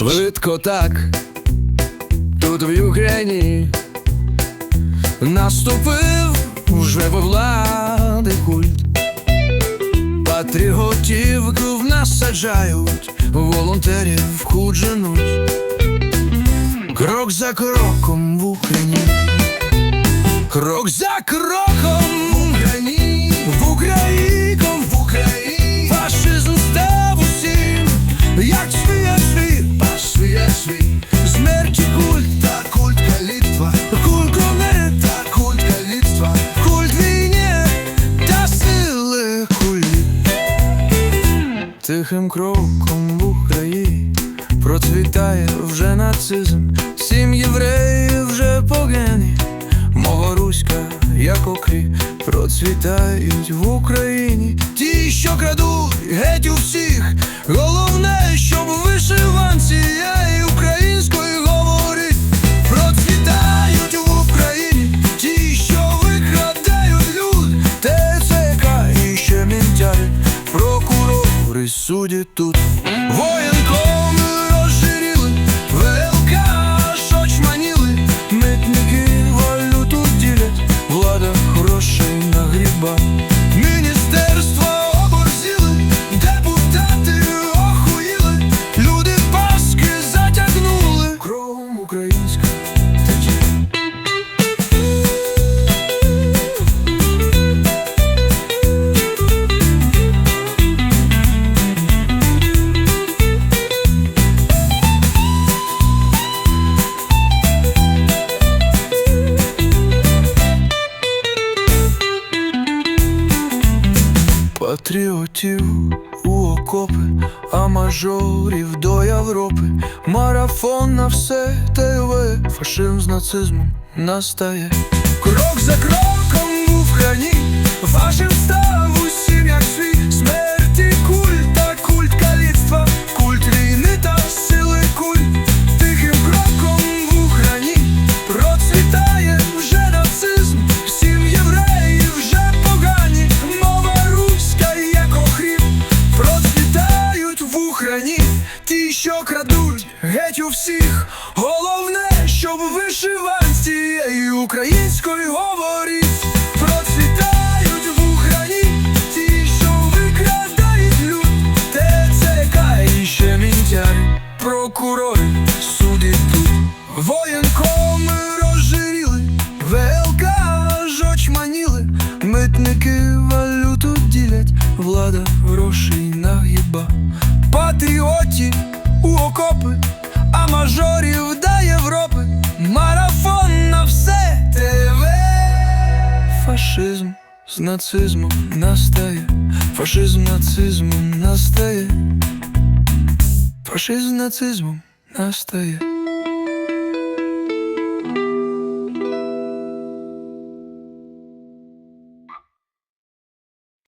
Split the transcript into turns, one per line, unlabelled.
Коротко так, тут в Україні наступив уже во влади культ. Патріотів в нас саджають, волонтерів худженуть. Крок за кроком в Україні, крок за кроком Тихим кроком в Україні. Процвітає вже нацизм, сім євреїв вже погені, мова руська, як окрі, процвітають в Україні. Ті, що крадуть геть у всіх, головне, щоб вишиванці і українською говорить. Процвітають в Україні. Ті, що викрадають люд, ТЦК і ще мінтяри, судять тут. Воєнкоми Патріотів у окопи, а мажорів до Європи. Марафон на все ТВ, фашизм з нацизмом настає. Крок за кроком в Україні, фашизм став усім як свій. Смерті всіх. Головне, щоб вишиванці і українською говорить. Процвітають в Україні ті, що викрадають люд, ТЦК і ще мінтяри, прокурори судять тут. Воєнкоми розжиріли, ВЛК жочманіли, митники валюту ділять, влада грошей нагіба. Патріотів у окопи, а мажорів до Європи. Марафон на все ТВ. Фашизм з нацизмом настає, фашизм нацизмом настає, фашизм нацизмом настає.